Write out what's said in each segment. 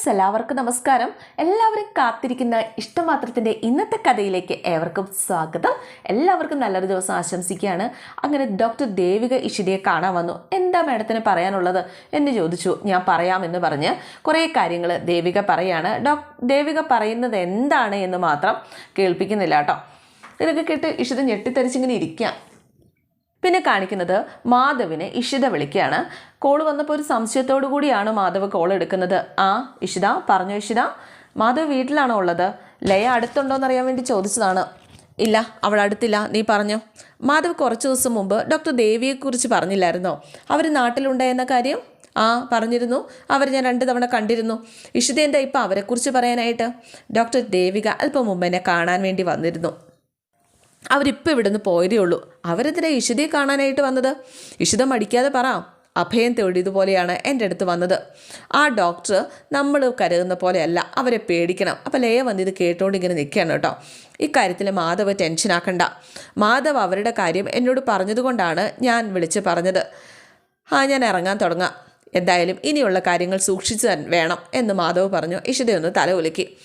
Friends എല്ലാവർക്കും നമസ്കാരം. എല്ലാവരും കാത്തിരിക്കുന്ന ഇഷ്ടമാത്രത്തിന്റെ ഇന്നത്തെ കഥയിലേക്ക് ഏവർക്കും സ്വാഗതം. എല്ലാവർക്കും നല്ലൊരു ദിവസം ആശംസിക്കുകയാണ്. അങ്ങനെ ഡോക്ടർ ദേവിക ഇഷിതയെ കാണാൻ വന്നു. എന്താ മാഡത്തിന് പറയാനുള്ളത് എന്ന് ചോദിച്ചു. ഞാൻ പറയാമെന്ന് പറഞ്ഞ് കുറേ കാര്യങ്ങൾ ദേവിക പറയാണ്. ഡോക് ദേവിക പറയുന്നത് എന്താണ് എന്ന് മാത്രം കേൾപ്പിക്കുന്നില്ല കേട്ടോ. ഇതൊക്കെ കേട്ട് ഇഷിത ഞെട്ടിത്തരിച്ചിങ്ങനെ ഇരിക്കാം. പിന്നെ കാണിക്കുന്നത് മാധവിനെ ഇഷിത വിളിക്കുകയാണ്. കോൾ വന്നപ്പോൾ ഒരു സംശയത്തോടു കൂടിയാണ് മാധവ് കോൾ എടുക്കുന്നത്. ആ ഇഷിത പറഞ്ഞു ഇഷിത? മാധവ് വീട്ടിലാണോ ഉള്ളത്? ലയ അടുത്തുണ്ടോ എന്നറിയാൻ വേണ്ടി ചോദിച്ചതാണ്. ഇല്ല അവൾ അടുത്തില്ല. നീ പറഞ്ഞു. മാധവ് കുറച്ച് ദിവസം മുമ്പ് ഡോക്ടർ ദേവിയെക്കുറിച്ച് പറഞ്ഞില്ലായിരുന്നോ? അവർ നാട്ടിലുണ്ടായെന്ന കാര്യം? ആ പറഞ്ഞിരുന്നു. അവർ ഞാൻ രണ്ട് തവണ കണ്ടിരുന്നു. ഇഷിത എന്താ ഇപ്പം അവരെക്കുറിച്ച് പറയാനായിട്ട്. ഡോക്ടർ ദേവിക അല്പം മുമ്പ് എന്നെ കാണാൻ വേണ്ടി വന്നിരുന്നു. അവരിപ്പോൾ ഇവിടുന്ന് പോയതേ ഉള്ളൂ. അവരെന്തിനാ ഇഷിതയെ കാണാനായിട്ട് വന്നത്? ഇഷിത മടിക്കാതെ പറ. അഭയം തേടിയതുപോലെയാണ് എന്റെ അടുത്ത് വന്നത്. ആ ഡോക്ടർ നമ്മൾ കരുതുന്ന പോലെയല്ല അവരെ പേടിക്കണം. അപ്പോൾ ലയ വന്ന് ഇത് കേട്ടോണ്ട് ഇങ്ങനെ നിൽക്കുകയാണ് കേട്ടോ. ഇക്കാര്യത്തിൽ മാധവ് ടെൻഷനാക്കണ്ട മാധവ് അവരുടെ കാര്യം എന്നോട് പറഞ്ഞതുകൊണ്ടാണ് ഞാൻ വിളിച്ച് പറഞ്ഞത്. ആ ഞാൻ ഇറങ്ങാൻ തുടങ്ങാം. എന്തായാലും ഇനിയുള്ള കാര്യങ്ങൾ സൂക്ഷിച്ചു വേണം എന്ന് മാധവ് പറഞ്ഞു. ഇഷിതയൊന്ന് തല ഉലുക്കി.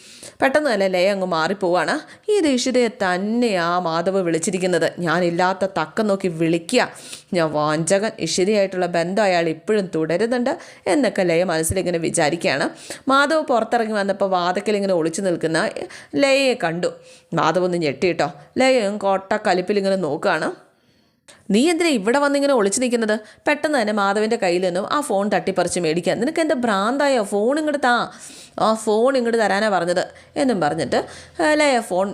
പെട്ടെന്ന് തന്നെ ലയ അങ്ങ് മാറിപ്പോവാണ്. ഇത് ഇഷിതയെ തന്നെയാ മാധവ് വിളിച്ചിരിക്കുന്നത്. ഞാനില്ലാത്ത തക്കം നോക്കി വിളിക്കുക ഞാൻ വാഞ്ചകൻ ഇഷിതയായിട്ടുള്ള ബന്ധം അയാൾ ഇപ്പോഴും തുടരുന്നുണ്ട് എന്നൊക്കെ ലയ മനസ്സിലിങ്ങനെ വിചാരിക്കുകയാണ് മാധവ് പുറത്തിറങ്ങി വന്നപ്പോൾ വാതക്കലിങ്ങനെ ഒളിച്ചു നിൽക്കുന്ന ലയയെ കണ്ടു. മാധവ് ഒന്ന് ഞെട്ടിയിട്ടോ ലയയും കോട്ട കലിപ്പിലിങ്ങനെ നോക്കുകയാണ് നീ എന്തിനാ ഇവിടെ വന്നിങ്ങനെ ഒളിച്ചു നിൽക്കുന്നത്? പെട്ടെന്ന് തന്നെ മാധവന്റെ കയ്യിൽ നിന്നും ആ ഫോൺ തട്ടിപ്പറിച്ച് മേടിക്കാൻ. നിനക്ക് എന്റെ ഭ്രാന്തായോ? ഫോൺ ഇങ്ങോട്ട് താ. ആ ഫോൺ ഇങ്ങോട്ട് തരാനാണ് പറഞ്ഞത്. എന്നും പറഞ്ഞിട്ട് ലയ ഫോൺ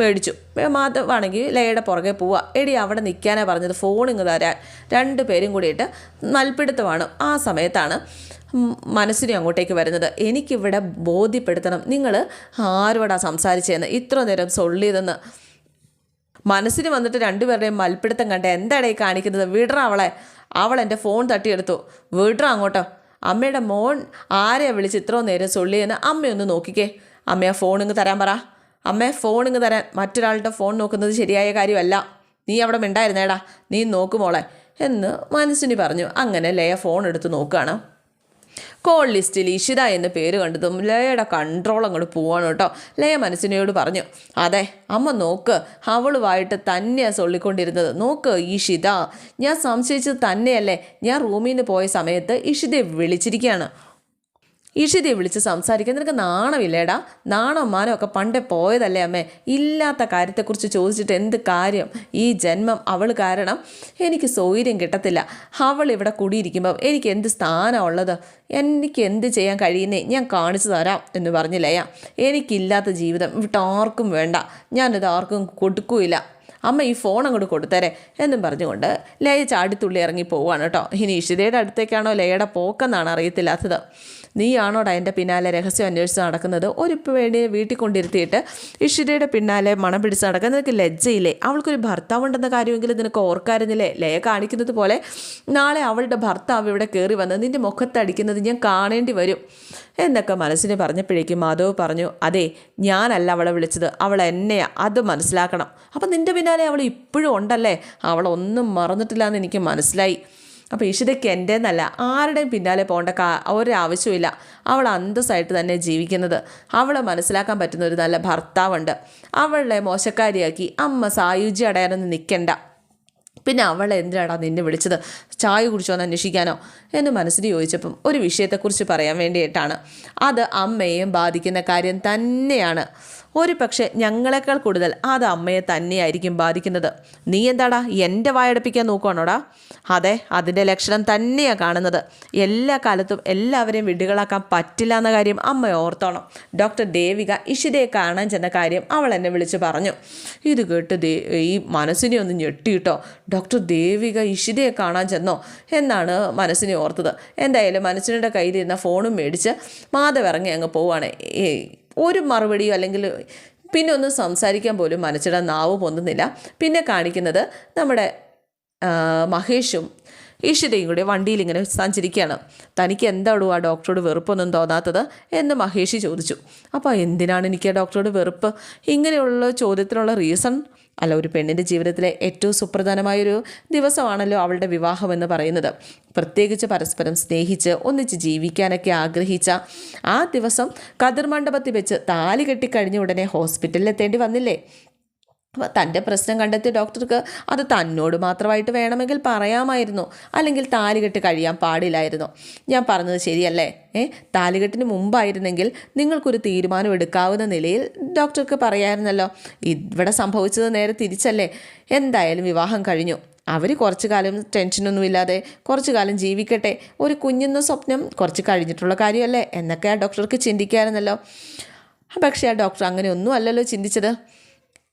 മേടിച്ചു. മാധവാണെങ്കിൽ ലയയുടെ പുറകെ പോവുക എടി അവിടെ നിൽക്കാനാണ് പറഞ്ഞത്. ഫോൺ ഇങ്ങ് തരാൻ. രണ്ട് പേരും കൂടിയിട്ട് നൽപ്പിടുത്തമാണ് ആ സമയത്താണ് മനസ്സിനെ അങ്ങോട്ടേക്ക് വരുന്നത്. എനിക്കിവിടെ ബോധ്യപ്പെടുത്തണം. നിങ്ങൾ ആരോടാ സംസാരിച്ചതെന്ന് ഇത്ര നേരം സൊള്ളിയതെന്ന്. മനസ്സിന് വന്നിട്ട് രണ്ടുപേരുടെയും മൽപ്പിടുത്തം കണ്ട് ഈ കാണിക്കുന്നത്? വിടറ അവളെ. അവൾ എന്റെ ഫോൺ തട്ടിയെടുത്തു. വിടറ അങ്ങോട്ടോ. അമ്മയുടെ മോൻ ആരെയാ വിളിച്ച് ഇത്രയും നേരം സൊള്ളിയെന്ന് അമ്മയൊന്ന് നോക്കിക്കേ. അമ്മയെ ഇങ്ങ് തരാൻ പറ. അമ്മേ ഇങ്ങ് തരാൻ. മറ്റൊരാളുടെ ഫോൺ നോക്കുന്നത് ശരിയായ കാര്യമല്ല. നീ അവിടെ മിണ്ടായിരുന്നേടാ. നീ നോക്കുമോളെ എന്ന് മനസ്സിന് പറഞ്ഞു. അങ്ങനെ ലയ ഫോൺ എടുത്ത് നോക്കുകയാണ് കോൾ ലിസ്റ്റിൽ ഇഷിത എന്ന് പേര് കണ്ടതും ലയയുടെ കൺട്രോൾ അങ്ങോട്ട് പോവാണ് കേട്ടോ. ലയ മനസ്സിനോട് പറഞ്ഞു അതെ അമ്മ നോക്ക് അവളുമായിട്ട് തന്നെയാണ് സൊള്ളിക്കൊണ്ടിരുന്നത്. നോക്ക് ഇഷിത ഞാൻ സംശയിച്ചത് തന്നെയല്ലേ? ഞാൻ റൂമിൽ നിന്ന് പോയ സമയത്ത് ഇഷിതയെ വിളിച്ചിരിക്കുകയാണ്. ഇഷിതയെ വിളിച്ച് സംസാരിക്കാൻ നിനക്ക് നാണമില്ലേടാ? നാണോ മാനോ ഒക്കെ പണ്ടേ പോയതല്ലേ അമ്മേ. ഇല്ലാത്ത കാര്യത്തെക്കുറിച്ച് ചോദിച്ചിട്ട് എന്ത് കാര്യം? ഈ ജന്മം അവൾ കാരണം എനിക്ക് സൗകര്യം കിട്ടത്തില്ല. അവൾ ഇവിടെ കൂടിയിരിക്കുമ്പോൾ എനിക്ക് എന്ത് സ്ഥാനമാണ് ഉള്ളത്? എനിക്ക് എന്ത് ചെയ്യാൻ കഴിയുന്നേ? ഞാൻ കാണിച്ചു തരാം എന്ന് പറഞ്ഞില്ലയ എനിക്കില്ലാത്ത ജീവിതം ഇവിടെ ആർക്കും വേണ്ട. ഞാനിത് ആർക്കും കൊടുക്കൂല അമ്മ ഈ ഫോൺ അങ്ങോട്ട് കൊടുത്തരെ എന്നും പറഞ്ഞുകൊണ്ട് ലയ ചാടിത്തുള്ളി ഇറങ്ങി പോവാണ് കേട്ടോ. ഇനി ഇഷിതയുടെ അടുത്തേക്കാണോ ലയയുടെ പോക്കെന്നാണ് അറിയത്തില്ലാത്തത്. നീയാണോടാ എന്റെ പിന്നാലെ രഹസ്യം അന്വേഷിച്ച് നടക്കുന്നത്? ഒരു വേണ്ടി വീട്ടിൽ കൊണ്ടിരുത്തിയിട്ട് ഇഷിതയുടെ പിന്നാലെ മണം പിടിച്ച് നടക്കാൻ നിനക്ക് ലജ്ജയില്ലേ? അവൾക്കൊരു ഭർത്താവുണ്ടെന്ന കാര്യമെങ്കിലും നിനക്ക് ഓർക്കായിരുന്നില്ലേ ലയ കാണിക്കുന്നത് പോലെ നാളെ അവളുടെ ഭർത്താവ് ഇവിടെ കയറി വന്ന് നിന്റെ മുഖത്തടിക്കുന്നത് ഞാൻ കാണേണ്ടി വരും. എന്നൊക്കെ മനസ്സിന് പറഞ്ഞപ്പോഴേക്കും മാധവ് പറഞ്ഞു അതെ ഞാനല്ല അവളെ വിളിച്ചത്. അവൾ എന്നെയാ അത് മനസ്സിലാക്കണം. അപ്പം നിന്റെ പിന്നാലെ അവൾ ഇപ്പോഴും ഉണ്ടല്ലേ? അവളൊന്നും മറന്നിട്ടില്ല എന്ന് എനിക്ക് മനസ്സിലായി. അപ്പോൾ ഇഷിതയ്ക്ക് എന്റെന്നല്ല ആരുടെയും പിന്നാലെ പോകേണ്ട കാ ഒരാവശ്യമില്ല അവൾ അന്തസ്സായിട്ട് തന്നെ ജീവിക്കുന്നത്. അവളെ മനസ്സിലാക്കാൻ പറ്റുന്ന ഒരു നല്ല ഭർത്താവുണ്ട്. അവളെ മോശക്കാരിയാക്കി അമ്മ സായുജ്യ അടയാനൊന്നും നിൽക്കണ്ട പിന്നെ അവൾ എന്തിനാടാ നിന്നെ വിളിച്ചത്? ചായ കുടിച്ചോ എന്ന് അന്വേഷിക്കാനോ? എന്ന് മനസ്സിൽ ചോദിച്ചപ്പം ഒരു വിഷയത്തെക്കുറിച്ച് പറയാൻ വേണ്ടിയിട്ടാണ്. അത് അമ്മയെയും ബാധിക്കുന്ന കാര്യം തന്നെയാണ്. ഒരു പക്ഷേ ഞങ്ങളെക്കാൾ കൂടുതൽ അത് അമ്മയെ തന്നെയായിരിക്കും ബാധിക്കുന്നത്. നീ എന്താടാ എന്റെ വായടപ്പിക്കാൻ നോക്കുവാണോടാ? അതെ അതിന്റെ ലക്ഷണം തന്നെയാണ് കാണുന്നത്. എല്ലാ കാലത്തും എല്ലാവരെയും വിടുകളാക്കാൻ പറ്റില്ല എന്ന കാര്യം അമ്മ ഓർത്തോണം. ഡോക്ടർ ദേവിക ഇഷിതയെ കാണാൻ ചെന്ന കാര്യം അവൾ എന്നെ വിളിച്ച് പറഞ്ഞു. ഇത് കേട്ട് ദേ ഈ മനസ്സിനെ ഒന്ന് ഞെട്ടിയിട്ടോ? ഡോക്ടർ ദേവിക ഇഷിതയെ കാണാൻ ചെന്നോ? എന്നാണ് മനസ്സിനെ ഓർത്തത്. എന്തായാലും മനസ്സിനുടെ കയ്യിലിരുന്ന ഫോണും മേടിച്ച് മാധവ് ഇറങ്ങി അങ്ങ് പോവുകയാണ് ഒരു മറുപടിയോ അല്ലെങ്കിൽ പിന്നെ ഒന്നും സംസാരിക്കാൻ പോലും മനസ്സിടാൻ നാവ് പൊന്നുന്നില്ല പിന്നെ കാണിക്കുന്നത് നമ്മുടെ മഹേഷും ഇഷിതയും കൂടി വണ്ടിയിൽ ഇങ്ങനെ സഞ്ചരിക്കുകയാണ്. തനിക്ക് എന്താണോ ആ ഡോക്ടറോട് വെറുപ്പൊന്നും തോന്നാത്തത് എന്ന് മഹേഷി ചോദിച്ചു. അപ്പോൾ എന്തിനാണ് എനിക്ക് ആ ഡോക്ടറോട് വെറുപ്പ്? ഇങ്ങനെയുള്ള ചോദ്യത്തിനുള്ള റീസൺ? അല്ല ഒരു പെണ്ണിന്റെ ജീവിതത്തിലെ ഏറ്റവും സുപ്രധാനമായൊരു ദിവസമാണല്ലോ അവളുടെ വിവാഹം എന്ന് പറയുന്നത്. പ്രത്യേകിച്ച് പരസ്പരം സ്നേഹിച്ച് ഒന്നിച്ച് ജീവിക്കാനൊക്കെ ആഗ്രഹിച്ച ആ ദിവസം കതിർ മണ്ഡപത്തിൽ വെച്ച് താലി കെട്ടിക്കഴിഞ്ഞ ഉടനെ ഹോസ്പിറ്റലിൽ എത്തേണ്ടി വന്നില്ലേ? അപ്പോൾ തന്റെ പ്രശ്നം കണ്ടെത്തിയ ഡോക്ടർക്ക് അത് തന്നോട് മാത്രമായിട്ട് വേണമെങ്കിൽ പറയാമായിരുന്നു. അല്ലെങ്കിൽ താലികെട്ട് കഴിയാൻ പാടില്ലായിരുന്നു. ഞാൻ പറഞ്ഞത് ശരിയല്ലേ? ഏ? താലികെട്ടിന് മുമ്പായിരുന്നെങ്കിൽ നിങ്ങൾക്കൊരു തീരുമാനം എടുക്കാവുന്ന നിലയിൽ ഡോക്ടർക്ക് പറയാമായിരുന്നല്ലോ ഇവിടെ സംഭവിച്ചത് നേരെ തിരിച്ചല്ലേ? എന്തായാലും വിവാഹം കഴിഞ്ഞു. അവർ കുറച്ചു കാലം ടെൻഷനൊന്നുമില്ലാതെ കുറച്ചു കാലം ജീവിക്കട്ടെ. ഒരു കുഞ്ഞെന്ന സ്വപ്നം കുറച്ച് കഴിഞ്ഞിട്ടുള്ള കാര്യമല്ലേ? എന്നൊക്കെ ആ ഡോക്ടർക്ക് ചിന്തിക്കാമായിരുന്നല്ലോ പക്ഷേ ആ ഡോക്ടർ അങ്ങനെ ഒന്നും അല്ലല്ലോ ചിന്തിച്ചത്.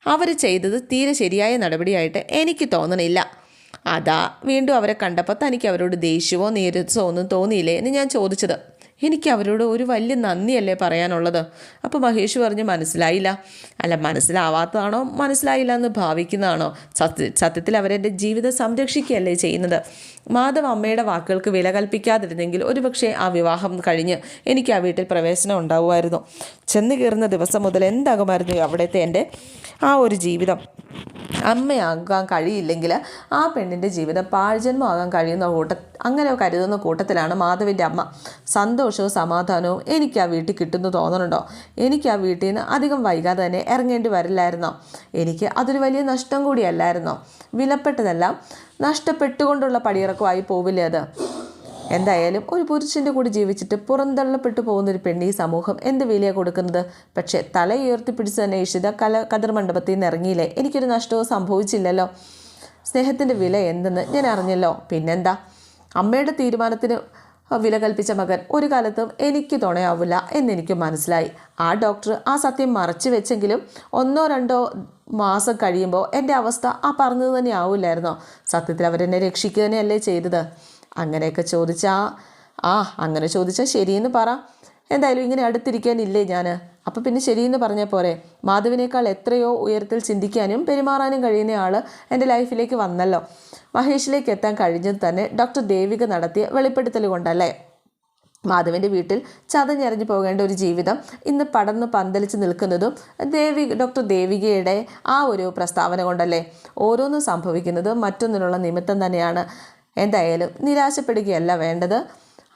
അവർ ചെയ്തത് തീരെ ശരിയായ നടപടിയായിട്ട് എനിക്ക് തോന്നണില്ല. അതാ വീണ്ടും അവരെ കണ്ടപ്പോൾ തനിക്ക് അവരോട് ദേഷ്യമോ നീരസോ ഒന്നും തോന്നിയില്ലേ എന്ന് ഞാൻ ചോദിച്ചത്. എനിക്ക് അവരോട് ഒരു വലിയ നന്ദിയല്ലേ പറയാനുള്ളത്? അപ്പോൾ മഹേഷ് പറഞ്ഞ് മനസ്സിലായില്ല. അല്ല മനസ്സിലാവാത്തതാണോ? മനസ്സിലായില്ല എന്ന് ഭാവിക്കുന്നതാണോ? സത്യ സത്യത്തിൽ അവരെന്റെ ജീവിതം സംരക്ഷിക്കുകയല്ലേ ചെയ്യുന്നത്? മാധവ് അമ്മയുടെ വാക്കുകൾക്ക് വില കൽപ്പിക്കാതിരുന്നെങ്കിൽ ഒരുപക്ഷെ ആ വിവാഹം കഴിഞ്ഞ് എനിക്ക് ആ വീട്ടിൽ പ്രവേശനം ഉണ്ടാവുമായിരുന്നു. ചെന്ന് കയറുന്ന ദിവസം മുതൽ എന്താകുമായിരുന്നു അവിടുത്തെ എന്റെ ആ ഒരു ജീവിതം? അമ്മയാകാൻ കഴിയില്ലെങ്കിൽ ആ പെണ്ണിന്റെ ജീവിതം പാഴ്ജന്മമാകാൻ കഴിയുന്ന കൂട്ട അങ്ങനെ കരുതുന്ന കൂട്ടത്തിലാണ് മാധവിന്റെ അമ്മ. സന്തോഷവും സമാധാനവും എനിക്ക് ആ വീട്ടിൽ കിട്ടുന്നു തോന്നണുണ്ടോ? എനിക്ക് ആ വീട്ടിൽ നിന്ന് അധികം വൈകാതെ തന്നെ ഇറങ്ങേണ്ടി വരില്ലായിരുന്നോ? എനിക്ക് അതൊരു വലിയ നഷ്ടം കൂടിയല്ലായിരുന്നോ? വിലപ്പെട്ടതെല്ലാം നഷ്ടപ്പെട്ടുകൊണ്ടുള്ള പടിയിറക്കമായി പോവില്ലേ അത്? എന്തായാലും ഒരു പുരുഷന്റെ കൂടി ജീവിച്ചിട്ട് പുറന്തള്ളപ്പെട്ടു പോകുന്ന ഒരു പെണ്ണ് ഈ സമൂഹം എന്ത് വിലയാണ് കൊടുക്കുന്നത്? പക്ഷേ തല ഉയർത്തിപ്പിടിച്ച് തന്നെ ഇഷിത കല കതിർ മണ്ഡപത്തിൽ നിന്ന് ഇറങ്ങിയില്ലേ? എനിക്കൊരു നഷ്ടവും സംഭവിച്ചില്ലല്ലോ. സ്നേഹത്തിന്റെ വില എന്തെന്ന് ഞാൻ അറിഞ്ഞല്ലോ. പിന്നെന്താ? അമ്മയുടെ തീരുമാനത്തിന് വില കൽപ്പിച്ച മകൻ ഒരു കാലത്തും എനിക്ക് തുണയാവില്ല എന്നെനിക്ക് മനസ്സിലായി. ആ ഡോക്ടർ ആ സത്യം മറച്ചു വെച്ചെങ്കിലും ഒന്നോ രണ്ടോ മാസം കഴിയുമ്പോൾ എന്റെ അവസ്ഥ ആ പറഞ്ഞത് തന്നെ ആവില്ലായിരുന്നോ? സത്യത്തിൽ അവരെന്നെ രക്ഷിക്കുക തന്നെയല്ലേ ചെയ്തത്. അങ്ങനെയൊക്കെ ചോദിച്ചാൽ ആ അങ്ങനെ ചോദിച്ചാൽ ശരിയെന്ന് പറ. എന്തായാലും ഇങ്ങനെ അടുത്തിരിക്കാനില്ലേ ഞാൻ അപ്പോൾ പിന്നെ ശരിയെന്ന് പറഞ്ഞാൽ പോരെ. മാധവിനേക്കാൾ എത്രയോ ഉയരത്തിൽ ചിന്തിക്കാനും പെരുമാറാനും കഴിയുന്ന ആൾ എന്റെ ലൈഫിലേക്ക് വന്നല്ലോ. മഹേഷിലേക്ക് എത്താൻ കഴിഞ്ഞത് തന്നെ ഡോക്ടർ ദേവിക നടത്തിയ വെളിപ്പെടുത്തൽ കൊണ്ടല്ലേ. മാധവന്റെ വീട്ടിൽ ചതഞ്ഞെറിഞ്ഞു പോകേണ്ട ഒരു ജീവിതം ഇന്ന് പടർന്ന് പന്തലിച്ച് നിൽക്കുന്നതും ദേവി ഡോക്ടർ ദേവികയുടെ ആ ഒരു പ്രസ്താവന കൊണ്ടല്ലേ. ഓരോന്നും സംഭവിക്കുന്നത് മറ്റൊന്നിനുള്ള നിമിത്തം തന്നെയാണ്. എന്തായാലും നിരാശപ്പെടുകയല്ല വേണ്ടത്.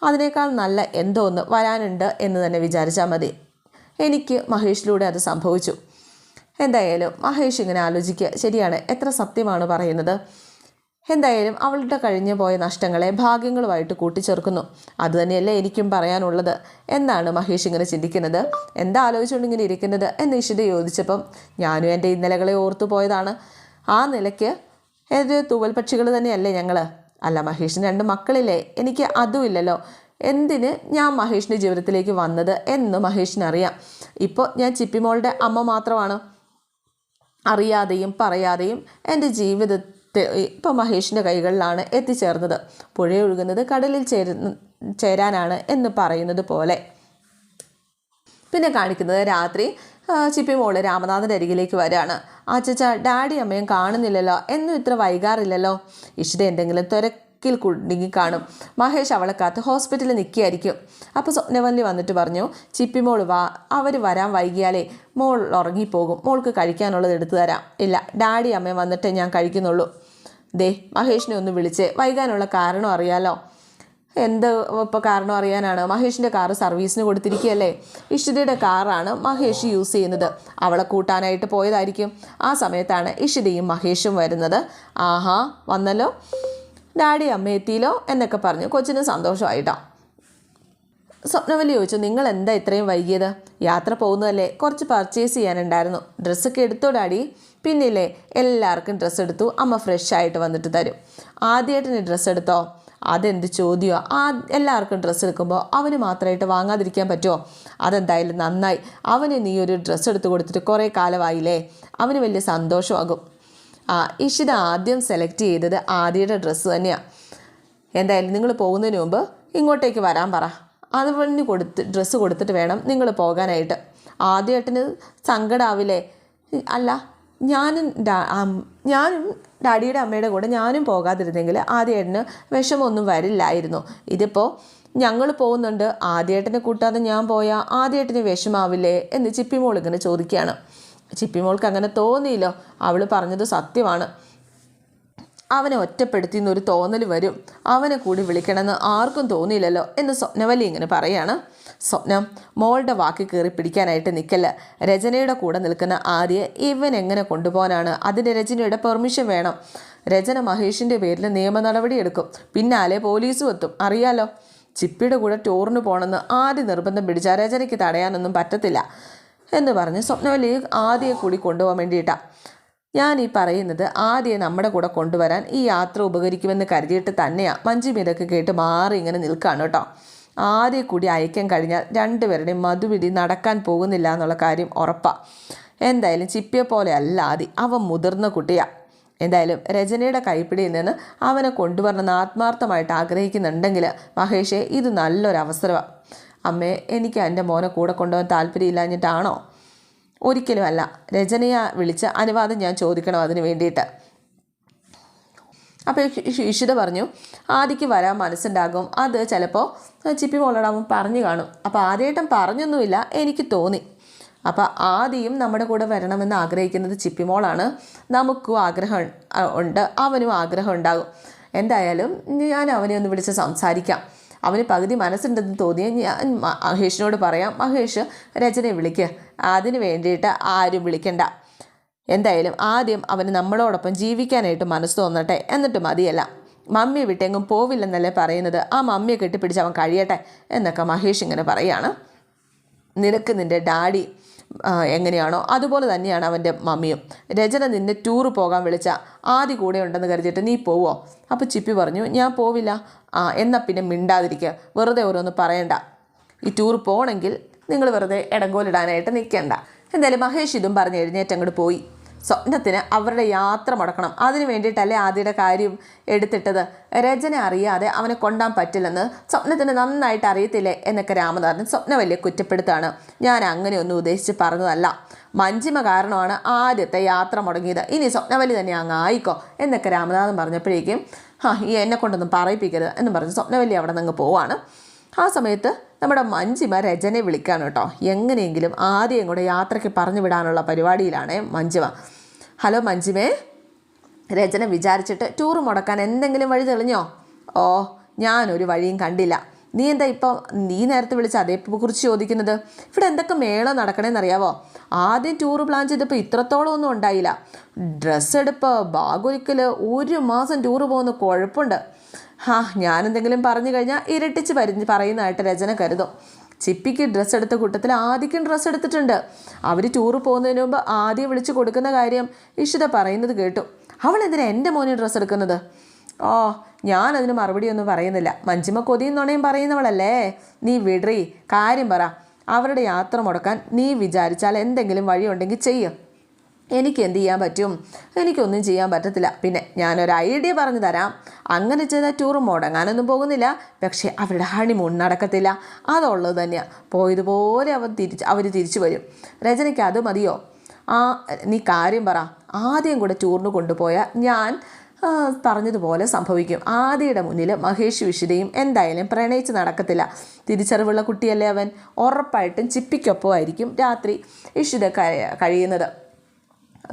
അതിനേക്കാൾ നല്ല എന്തോ ഒന്ന് വരാനുണ്ട് എന്ന് തന്നെ വിചാരിച്ചാൽ മതി. എനിക്ക് മഹേഷിലൂടെ അത് സംഭവിച്ചു. എന്തായാലും മഹേഷ് ഇങ്ങനെ ആലോചിക്കുക ശരിയാണ് എത്ര സത്യമാണ് പറയുന്നത്. എന്തായാലും അവളുടെ കഴിഞ്ഞു പോയ നഷ്ടങ്ങളെ ഭാഗ്യങ്ങളുമായിട്ട് കൂട്ടിച്ചേർക്കുന്നു. അതുതന്നെയല്ലേ എനിക്കും പറയാനുള്ളത്. എന്നാണ് മഹേഷ് ഇങ്ങനെ ചിന്തിക്കുന്നത്. എന്താ ആലോചിച്ചുകൊണ്ട് ഇങ്ങനെ ഇരിക്കുന്നത് എന്ന് ഇഷിത ചോദിച്ചപ്പം ഞാനും എന്റെ ഇന്നലകളെ ഓർത്തു പോയതാണ്. ആ നിലയ്ക്ക് ഏത് തൂവൽ പക്ഷികൾ തന്നെയല്ലേ ഞങ്ങൾ അല്ല മഹേഷിന് രണ്ട് മക്കളില്ലേ? എനിക്ക് അതും ഇല്ലല്ലോ. എന്തിന് ഞാൻ മഹേഷിന്റെ ജീവിതത്തിലേക്ക് വന്നത് എന്ന് മഹേഷിനറിയാം. ഇപ്പോൾ ഞാൻ ചിപ്പിമോളുടെ അമ്മ മാത്രമാണ്. അറിയാതെയും പറയാതെയും എന്റെ ജീവിതത്തെ ഇപ്പോൾ മഹേഷിന്റെ കൈകളിലാണ് എത്തിച്ചേർന്നത്. പുഴയൊഴുകുന്നത് കടലിൽ ചേരുന്ന ചേരാനാണ് എന്ന് പറയുന്നത് പോലെ. പിന്നെ കാണിക്കുന്നത് രാത്രി ചിപ്പി മോൾ രാമനാഥന്റെ അരികിലേക്ക് വരാണ് അച്ചച്ച ഡാഡി അമ്മയും കാണുന്നില്ലല്ലോ. എന്നും ഇത്ര വൈകാറില്ലല്ലോ. ഇഷിത എന്തെങ്കിലും തിരക്കിൽ കുടുങ്ങി കാണും. മഹേഷ് അവളെ കാത്ത് ഹോസ്പിറ്റലിൽ നിൽക്കുകയായിരിക്കും. അപ്പോൾ സ്വപ്നവല്ലി വന്നിട്ട് പറഞ്ഞു ചിപ്പി മോൾ വാ അവർ വരാൻ വൈകിയാലേ മോൾ ഉറങ്ങിപ്പോകും. മോൾക്ക് കഴിക്കാനുള്ളത് എടുത്തു തരാം. ഇല്ല ഡാഡി അമ്മയും വന്നിട്ടേ ഞാൻ കഴിക്കുന്നുള്ളൂ. ദേ മഹേഷിനെ ഒന്ന് വിളിച്ച്. വൈകാനുള്ള കാരണം അറിയാലോ. എന്ത് ഇപ്പോൾ കാരണം അറിയാനാണ്? മഹേഷിന്റെ കാറ് സർവീസിന് കൊടുത്തിരിക്കുകയല്ലേ? ഇഷിതയുടെ കാറാണ് മഹേഷ് യൂസ് ചെയ്യുന്നത്. അവളെ കൂട്ടാനായിട്ട് പോയതായിരിക്കും. ആ സമയത്താണ് ഇഷിതയും മഹേഷും വരുന്നത്. ആഹാ വന്നല്ലോ. ഡാഡി അമ്മ എത്തിയില്ലോ എന്നൊക്കെ പറഞ്ഞു. കൊച്ചിന് സന്തോഷമായിട്ടോ. സ്വപ്നവലി ചോദിച്ചു നിങ്ങൾ എന്താ ഇത്രയും വൈകിയത്? യാത്ര പോകുന്നതല്ലേ? കുറച്ച് പർച്ചേസ് ചെയ്യാനുണ്ടായിരുന്നു. ഡ്രസ്സൊക്കെ എടുത്തോ ഡാഡി? പിന്നില്ലേ എല്ലാവർക്കും ഡ്രസ്സ് എടുത്തു. അമ്മ ഫ്രഷ് ആയിട്ട് വന്നിട്ട് തരും. ആദ്യമായിട്ട് നീ ഡ്രസ്സ് എടുത്തോ? അതെന്ത് ചോദ്യമോ? ആ എല്ലാവർക്കും ഡ്രസ്സ് എടുക്കുമ്പോൾ അവന് മാത്രമായിട്ട് വാങ്ങാതിരിക്കാൻ പറ്റുമോ? അതെന്തായാലും നന്നായി. അവന് നീ ഒരു ഡ്രസ്സ് എടുത്ത് കൊടുത്തിട്ട് കുറേ കാലമായില്ലേ? അവന് വലിയ സന്തോഷമാകും. ആ ഇഷിത ആദ്യം സെലക്ട് ചെയ്തത് ആദ്യയുടെ ഡ്രസ്സ് തന്നെയാണ് എന്തായാലും നിങ്ങൾ പോകുന്നതിന് മുമ്പ് ഇങ്ങോട്ടേക്ക് വരാൻ പറ. അത് പറഞ്ഞ് കൊടുത്ത് ഡ്രസ്സ് കൊടുത്തിട്ട് വേണം നിങ്ങൾ പോകാനായിട്ട്. ആദ്യമായിട്ടിന് സങ്കടാവില്ലേ? അല്ല ഞാനും ഞാനും ഡാഡിയുടെ അമ്മയുടെ കൂടെ ഞാനും പോകാതിരുന്നെങ്കിൽ ആദ്യേട്ടന് വിഷമമൊന്നും വരില്ലായിരുന്നു. ഇതിപ്പോൾ ഞങ്ങൾ പോകുന്നുണ്ട്. ആദ്യേട്ടനെ കൂട്ടാതെ ഞാൻ പോയാൽ ആദ്യേട്ടന് വിഷമാവില്ലേ എന്ന് ചിപ്പിമോൾ ഇങ്ങനെ ചോദിക്കുകയാണ്. ചിപ്പിമോൾക്ക് അങ്ങനെ തോന്നിയില്ലോ. അവൾ പറഞ്ഞത് സത്യമാണ്. അവനെ ഒറ്റപ്പെടുത്തി എന്നൊരു തോന്നൽ വരും. അവനെ കൂടി വിളിക്കണമെന്ന് ആർക്കും തോന്നിയില്ലല്ലോ എന്ന് സ്വപ്നവല്ലി ഇങ്ങനെ പറയാണ്. സ്വപ്നം മോളുടെ വാക്ക് കയറി പിടിക്കാനായിട്ട് നിൽക്കല്ല രചനയുടെ കൂടെ നിൽക്കുന്ന ആര്യ ഇവൻ എങ്ങനെ കൊണ്ടുപോകാനാണ്? അതിന്റെ രചനയുടെ പെർമിഷൻ വേണം. രചന മഹേഷിന്റെ പേരിൽ നിയമ നടപടി എടുക്കും. പിന്നാലെ പോലീസും എത്തും. അറിയാലോ? ചിപ്പിയുടെ കൂടെ ടൂറിന് പോകണമെന്ന് ആദ്യ നിർബന്ധം പിടിച്ചാൽ രചനയ്ക്ക് തടയാനൊന്നും പറ്റത്തില്ല എന്ന് പറഞ്ഞ് സ്വപ്നവല്ലി ആദ്യയെ കൂടി കൊണ്ടുപോകാൻ വേണ്ടിയിട്ടാണ് ഞാൻ ഈ പറയുന്നത് ആദ്യം നമ്മുടെ കൂടെ കൊണ്ടുവരാൻ ഈ യാത്ര ഉപകരിക്കുമെന്ന് കരുതിയിട്ട് തന്നെയാണ് മഞ്ജിമ ഇതൊക്കെ കേട്ട് മാറി ഇങ്ങനെ നിൽക്കുകയാണ് കേട്ടോ. ആദ്യം കൂടി അയക്കാൻ കഴിഞ്ഞാൽ രണ്ടുപേരുടെയും മധുപിടി നടക്കാൻ പോകുന്നില്ല എന്നുള്ള കാര്യം ഉറപ്പാണ് എന്തായാലും ചിപ്പിയെ പോലെ അല്ല ആദി. അവൻ മുതിർന്ന കുട്ടിയാണ് എന്തായാലും രചനയുടെ കൈപ്പിടിയിൽ നിന്ന് അവനെ കൊണ്ടുവരണമെന്ന് ആത്മാർത്ഥമായിട്ട് ആഗ്രഹിക്കുന്നുണ്ടെങ്കിൽ മഹേഷേ ഇത് നല്ലൊരു അവസരമാണ് അമ്മേ എനിക്ക് എന്റെ മോനെ കൂടെ കൊണ്ടുപോകാൻ താല്പര്യമില്ലാഞ്ഞിട്ടാണോ? ഒരിക്കലും അല്ല രചനയെ വിളിച്ച് അനുവാദം ഞാൻ ചോദിക്കണം അതിന് വേണ്ടിയിട്ട്. അപ്പോൾ ഇഷിത പറഞ്ഞു ആദിക്ക് വരാൻ മനസ്സുണ്ടാകും. അത് ചിലപ്പോൾ ചിപ്പി മോളോടാവും പറഞ്ഞു കാണും. അപ്പോൾ ആദ്യമായിട്ടും പറഞ്ഞൊന്നുമില്ല എനിക്ക് തോന്നി. അപ്പോൾ ആദ്യം നമ്മുടെ കൂടെ വരണമെന്ന് ആഗ്രഹിക്കുന്നത് ചിപ്പിമോളാണ് നമുക്കും ആഗ്രഹം ഉണ്ട്. അവനും ആഗ്രഹം ഉണ്ടാകും. എന്തായാലും ഞാൻ അവനെ ഒന്ന് വിളിച്ച് സംസാരിക്കാം. അവന് പകുതി മനസ്സുണ്ടെന്ന് തോന്നിയ ഞാൻ മഹേഷിനോട് പറയാം മഹേഷ് രചനയെ വിളിക്കുക അതിന് വേണ്ടിയിട്ട് ആരും വിളിക്കണ്ട. എന്തായാലും ആദ്യം അവന് നമ്മളോടൊപ്പം ജീവിക്കാനായിട്ട് മനസ്സ് തോന്നട്ടെ. എന്നിട്ട് മതിയല്ല. മമ്മി വിട്ടെങ്കും പോവില്ലെന്നല്ലേ പറയുന്നത്. ആ മമ്മിയെ കെട്ടിപ്പിടിച്ച് അവൻ കഴിയട്ടെ എന്നൊക്കെ മഹേഷ് ഇങ്ങനെ പറയാണ്. നിനക്ക് നിന്റെ ഡാഡി എങ്ങനെയാണോ അതുപോലെ തന്നെയാണ് അവന്റെ മമ്മിയും. രചന നിന്നെ ടൂറ് പോകാൻ വിളിച്ച. ആദ്യ കൂടെ ഉണ്ടെന്ന് കരുതിയിട്ട് നീ പോവോ? അപ്പോൾ ചിപ്പി പറഞ്ഞു ഞാൻ പോവില്ല. ആ എന്നാൽ പിന്നെ മിണ്ടാതിരിക്കുക വെറുതെ ഓരോന്ന് പറയണ്ട. ഈ ടൂർ പോകണമെങ്കിൽ നിങ്ങൾ വെറുതെ ഇടങ്കോലിടാനായിട്ട് നിൽക്കേണ്ട. എന്തായാലും മഹേഷ് ഇതും പറഞ്ഞ് എഴുന്നേറ്റ് അങ്ങോട്ട് പോയി. സ്വപ്നത്തിന് അവരുടെ യാത്ര മുടക്കണം. അതിനു വേണ്ടിയിട്ടല്ലേ ആദ്യയുടെ കാര്യം എടുത്തിട്ടത്. രചന അറിയാതെ അവനെ കൊണ്ടാൻ പറ്റില്ലെന്ന് സ്വപ്നത്തിന് നന്നായിട്ട് അറിയത്തില്ലേ എന്നൊക്കെ രാമനാഥൻ സ്വപ്ന വലിയ കുറ്റപ്പെടുത്താണ് ഞാൻ അങ്ങനെയൊന്നും ഉദ്ദേശിച്ച് പറഞ്ഞതല്ല. മഞ്ചിമ കാരണമാണ് ആദ്യത്തെ യാത്ര മുടങ്ങിയത്. ഇനി സ്വപ്നവലി തന്നെ അങ്ങ് ആയിക്കോ എന്നൊക്കെ രാമനാഥൻ പറഞ്ഞപ്പോഴേക്കും ആ ഈ എന്നെ കൊണ്ടൊന്നും പറയിപ്പിക്കരുത് എന്ന് പറഞ്ഞ് സ്വപ്നവലി അവിടെ നിന്ന് പോവാണ്. ആ സമയത്ത് നമ്മുടെ മഞ്ജിമ രചനയെ വിളിക്കാണ് കേട്ടോ. എങ്ങനെയെങ്കിലും ആദ്യം കൂടെ യാത്രയ്ക്ക് പറഞ്ഞു വിടാനുള്ള പരിപാടിയിലാണ് മഞ്ജിമ. ഹലോ മഞ്ജിമേ. രചന വിചാരിച്ചിട്ട് ടൂർ മുടക്കാൻ എന്തെങ്കിലും വഴി തെളിഞ്ഞോ? ഓ ഞാനൊരു വഴിയും കണ്ടില്ല. നീ എന്താ ഇപ്പോൾ നീ നേരത്തെ വിളിച്ച് അതേ കുറിച്ച് ചോദിക്കുന്നത്? ഇവിടെ എന്തൊക്കെ മേള നടക്കണേന്നറിയാവോ ആദ്യം ടൂർ പ്ലാൻ ചെയ്തപ്പോൾ ഇത്രത്തോളം ഒന്നും ഉണ്ടായില്ല. ഡ്രസ്സ് എടുപ്പ് ബാഗൊരിക്കൽ ഒരു മാസം ടൂർ പോകുന്ന കുഴപ്പമുണ്ട് ഹാ ഞാനെന്തെങ്കിലും പറഞ്ഞു കഴിഞ്ഞാൽ ഇരട്ടിച്ച് പരിഞ്ഞ് പറയുന്നതായിട്ട് രചന കരുതും. ചിപ്പിക്ക് ഡ്രസ്സ് എടുത്ത കൂട്ടത്തിൽ ആദ്യക്കും ഡ്രസ്സ് എടുത്തിട്ടുണ്ട്. അവർ ടൂറ് പോകുന്നതിന് മുമ്പ് ആദ്യം വിളിച്ച് കൊടുക്കുന്ന കാര്യം ഇഷിത പറയുന്നത് കേട്ടു. അവൾ എന്തിനാ എന്റെ മോനെ ഡ്രസ്സ് എടുക്കുന്നത്? ഓ ഞാനതിന് മറുപടി ഒന്നും പറയുന്നില്ല. മഞ്ജിമ കൊതിയും നുണയും പറയുന്നവളല്ലേ? നീ വിടറി. കാര്യം പറ. അവരുടെ യാത്ര മുടക്കാൻ നീ വിചാരിച്ചാൽ എന്തെങ്കിലും വഴിയുണ്ടെങ്കിൽ ചെയ്യും. എനിക്ക് എന്ത് ചെയ്യാൻ പറ്റും? എനിക്കൊന്നും ചെയ്യാൻ പറ്റത്തില്ല. പിന്നെ ഞാനൊരു ഐഡിയ പറഞ്ഞു തരാം. അങ്ങനെ ചെയ്താൽ ടൂർ മുടങ്ങാനൊന്നും പോകുന്നില്ല. പക്ഷേ അവരുടെ ഹണിമൂൺ നടക്കത്തില്ല. അതുള്ളത് തന്നെയാണ് പോയതുപോലെ അവർ തിരിച്ച് അവർ തിരിച്ചു വരും. രചനയ്ക്ക് അത് മതിയോ? ആ നീ കാര്യം പറ. ആദ്യം കൂടെ ടൂറിന് കൊണ്ടുപോയാൽ ഞാൻ പറഞ്ഞതുപോലെ സംഭവിക്കും. ആദിയുടെ മുന്നിൽ മഹേഷ് വിശുദ്ധയും എന്തായാലും പ്രണയിച്ച് നടക്കത്തില്ല. തിരിച്ചറിവുള്ള കുട്ടിയല്ലേ അവൻ? ഉറപ്പായിട്ടും ചിപ്പിക്കൊപ്പമായിരിക്കും രാത്രി ഇഷിത കഴിയുന്നത്.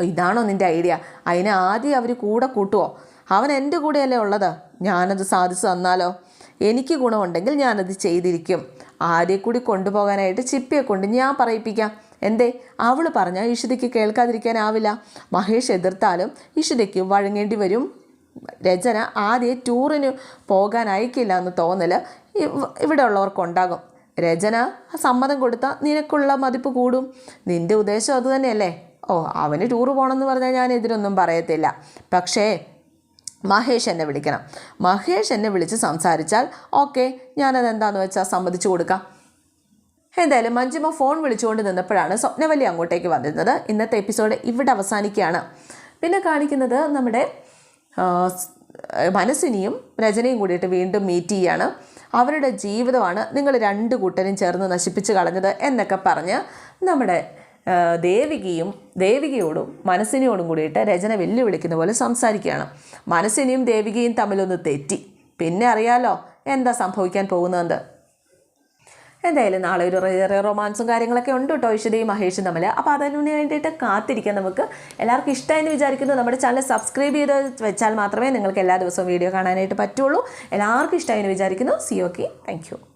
ഇതാണോ നിന്റെ ഐഡിയ? അതിന് ആദ്യം അവർ കൂടെ കൂട്ടുമോ അവൻ എന്റെ കൂടെയല്ലേ ഉള്ളത്? ഞാനത് സാധിച്ചു തന്നാലോ? എനിക്ക് ഗുണമുണ്ടെങ്കിൽ ഞാനത് ചെയ്തിരിക്കും. ആരെ കൂടി കൊണ്ടുപോകാനായിട്ട് ചിപ്പിയെ കൊണ്ട് ഞാൻ പറയിപ്പിക്കാം. എന്തേ? അവൾ പറഞ്ഞാൽ ഇഷിതയ്ക്ക് കേൾക്കാതിരിക്കാനാവില്ല. മഹേഷ് എതിർത്താലും ഇഷിതയ്ക്ക് വഴങ്ങേണ്ടി വരും. രചന ആദ്യം ടൂറിന് പോകാൻ അയക്കില്ല എന്ന് തോന്നൽ ഇവ്- ഇവിടെ ഉള്ളവർക്കുണ്ടാകും രചന സമ്മതം കൊടുത്താൽ നിനക്കുള്ള മതിപ്പ് കൂടും. നിന്റെ ഉദ്ദേശം അത് തന്നെയല്ലേ? ഓ അവന് ടൂറ് പോകണമെന്ന് പറഞ്ഞാൽ ഞാൻ എതിരൊന്നും പറയത്തില്ല. പക്ഷേ മഹേഷ് എന്നെ വിളിക്കണം. മഹേഷ് എന്നെ വിളിച്ച് സംസാരിച്ചാൽ ഓക്കെ ഞാനത് എന്താണെന്ന് വെച്ചാൽ സമ്മതിച്ചു കൊടുക്കാം. എന്തായാലും മഞ്ജിമ ഫോൺ വിളിച്ചുകൊണ്ട് നിന്നപ്പോഴാണ് സ്വപ്നവല്ലി അങ്ങോട്ടേക്ക് വന്നിരുന്നത്. ഇന്നത്തെ എപ്പിസോഡ് ഇവിടെ അവസാനിക്കുകയാണ്. പിന്നെ കാണിക്കുന്നത് നമ്മുടെ മനസ്സിനെയും രചനയും കൂടിയിട്ട് വീണ്ടും മീറ്റ് ചെയ്യാണ്. അവരുടെ ജീവിതമാണ് നിങ്ങൾ രണ്ട് കൂട്ടരും ചേർന്ന് നശിപ്പിച്ച് കളഞ്ഞത് എന്നൊക്കെ പറഞ്ഞ് നമ്മുടെ ദേവികയും ദേവികയോടും മനസ്സിനോടും കൂടിയിട്ട് രചന വെല്ലുവിളിക്കുന്ന പോലെ സംസാരിക്കുകയാണ്. മനസ്സിനെയും ദേവികയും തമ്മിലൊന്ന് തെറ്റി. പിന്നെ അറിയാലോ എന്താ സംഭവിക്കാൻ പോകുന്നതെന്ന് എന്തായാലും നാളെ ഒരു റേ റൊമാൻസും കാര്യങ്ങളൊക്കെ ഉണ്ട് കേട്ടോ ഐശ്വര്യയും മഹേഷും തമ്മിൽ അപ്പോൾ അതിന് വേണ്ടിയിട്ട് കാത്തിരിക്കാം നമുക്ക്. എല്ലാവർക്കും ഇഷ്ടമായെന്ന് വിചാരിക്കുന്നു. നമ്മുടെ ചാനൽ സബ്സ്ക്രൈബ് ചെയ്ത് വെച്ചാൽ മാത്രമേ നിങ്ങൾക്ക് എല്ലാ ദിവസവും വീഡിയോ കാണാനായിട്ട് പറ്റുള്ളൂ. എല്ലാവർക്കും ഇഷ്ടമായെന്ന് വിചാരിക്കുന്നു. C okay thank